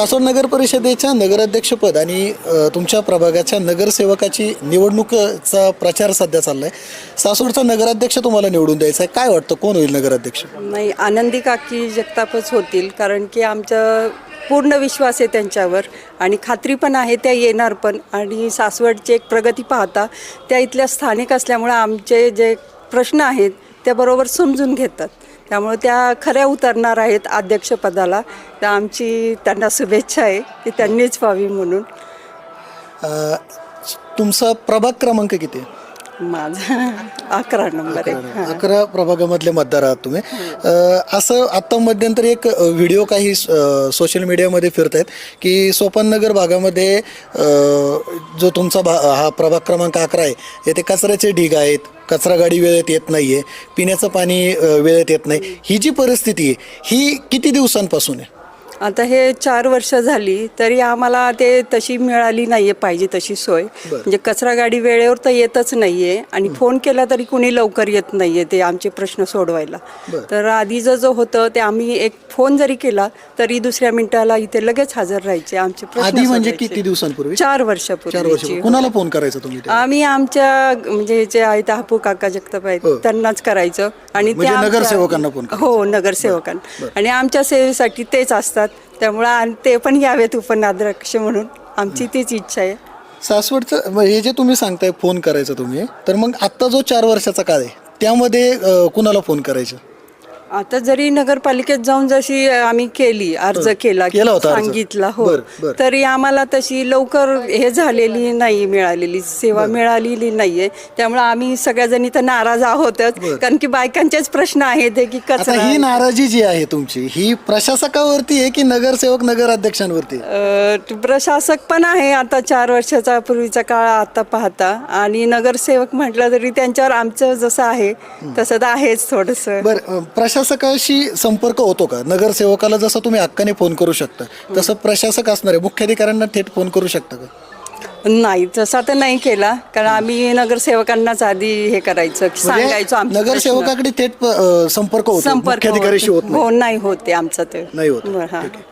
सासवड नगर परिषदेच्या नगराध्यक्षपद आणि तुमच्या प्रभागाच्या नगरसेवकाची निवडणुकीचा प्रचार सध्या चाललाय. सासवडचा नगराध्यक्ष तुम्हाला निवडून द्यायचा आहे. काय वाटतं? कोण होईल नगराध्यक्ष? नाही आनंदी काकी जगतापच होतील कारण की आमचं पूर्ण विश्वास आहे त्यांच्यावर आणि खात्री पण आहे त्या येणार पण. आणि सासवडची एक प्रगती पाहता त्या इथल्या स्थानिक असल्यामुळे आमचे जे प्रश्न आहेत त्याबरोबर समजून घेतात. त्यामुळे त्या खऱ्या उतरणार आहेत अध्यक्षपदाला. तर आमची त्यांना शुभेच्छा आहे की त्यांनीच व्हावी म्हणून. तुमचा प्रभाग क्रमांक किती माझा अकरा नंबर आहे. अकरा प्रभागामधले मतदार आहात तुम्ही. अ, असं आत्ता मध्यंतरी एक अ, व्हिडिओ काही अ, सोशल मीडियामध्ये फिरत आहेत की सोपाननगर भागामध्ये अ, जो तुमचा भा हा प्रभाग क्रमांक अकरा आहे येथे कचऱ्याचे ढीग आहेत कचरा गाडी वेळेत येत नाही आहे पिण्याचं पाणी अ, वेळेत येत नाही. ही जी परिस्थिती आहे ही किती दिवसांपासून आहे? आता हे चार वर्ष झाली तरी आम्हाला ते तशी मिळाली नाही आहे पाहिजे तशी सोय. म्हणजे कचरा गाडी वेळेवर तर येतच नाही आहे आणि फोन केला तरी कुणी लवकर येत नाही आहे ते आमचे प्रश्न सोडवायला. तर आधीचं जो होतं ते आम्ही एक फोन जरी केला तरी दुसऱ्या मिनिटाला इथे लगेच हजर राहायचे आमचे प्रश्न आधी म्हणजे. किती दिवसांपूर्वी? चार वर्षापूर्वी. वर्ष कुणाला फोन करायचा तुम्ही? आम्ही आमच्या म्हणजे जे आहेत हापू काका जगताप आहेत हो. त्यांनाच करायचं. आणि म्हणजे नगरसेवकांना. हो नगरसेवकांना. आणि आमच्या सेवेसाठी तेच असतात. त्यामुळं आणि ते पण यावेत उपनाध्यक्ष म्हणून. आमची तीच इच्छा आहे. सासवडचं मग हे जे तुम्ही सांगताय फोन करायचं तुम्ही तर मग आत्ता जो चार वर्षाचा काळ आहे त्यामध्ये अ, कुणाला फोन करायचं? आता जरी नगरपालिकेत जाऊन जशी आम्ही केली अर्ज केला केला किंवा होता अर्ज. सांगितला हो. बरं, बरं. तरी आम्हाला तशी लवकर हे झालेली नाही मिळालेली सेवा मिळालेली नाहीये. त्यामुळे आम्ही सगळ्याजणी तर नाराज आहोतच कारण की बायकांचेच प्रश्न आहेत हे की आता कचरा ही नाराजी जी आहे तुमची ही प्रशासकावरती आहे की नगरसेवक नगराध्यक्षांवरती आहे? अ, प्रशासक पण आहे आता चार वर्षाचा पूर्वीचा काळ आता पाहता. आणि नगरसेवक म्हटलं तरी त्यांच्यावर आमचं जसं आहे तसं तर आहेच थोडंसं. बरं अ, प्रशासकाशी संपर्क होतो का नगरसेवकाला जसं तुम्ही हक्काने फोन करू शकता तसं प्रशासक असणारे मुख्याधिकाऱ्यांना थेट फोन करू शकता का नाही तसा तर नाही केला कारण आम्ही नगरसेवकांनाच आधी हे करायचं की सांगायचो म्हणजे आमचे प्रश्न. नगरसेवकाकडे थेट अ, संपर्क होतो संपर्क मुख्याधिकाऱ्याशी होत नाही हो नाही होते आमचं ते नाही होत. बरं, हा. ठीक आहे.